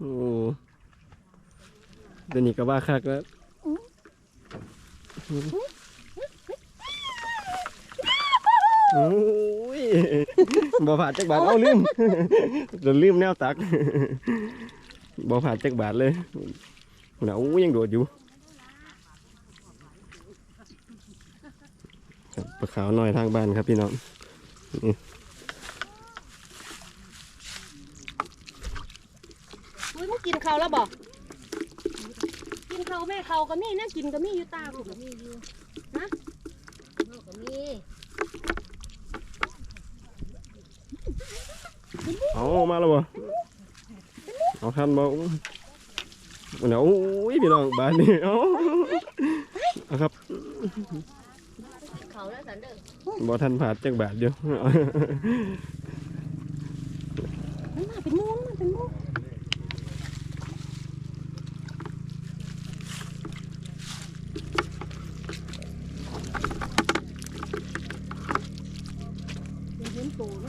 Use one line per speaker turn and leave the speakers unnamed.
โอ้เดี๋ยวนี้ก็ว่าคักแล้วโอ้ยบ่ผ่านจักบาทเอาลืมเดี๋ยวลืมแนวตักบ่ผ่านจักบาทเลยนะโอ้ยังโดดอยู่ครับปลาขาวน้อยทางบ้านครับพี่น้อง
อุ้ยมึงกินเขาวแล้วบอกกินเขาวแม่เขาวก็มีนะกินก็มีอยู่ตาลูกก็มีอยู่นะ
ลูกก็มี
เอามาแล้วบ่เอาคันบ่เดี๋ยวโอ้ยพี่น้องบ้านนี้เอาเอาครับ
เขาแล้วสันเด้อ
บ่ทันผ่านจักบาทเดียว
doğru.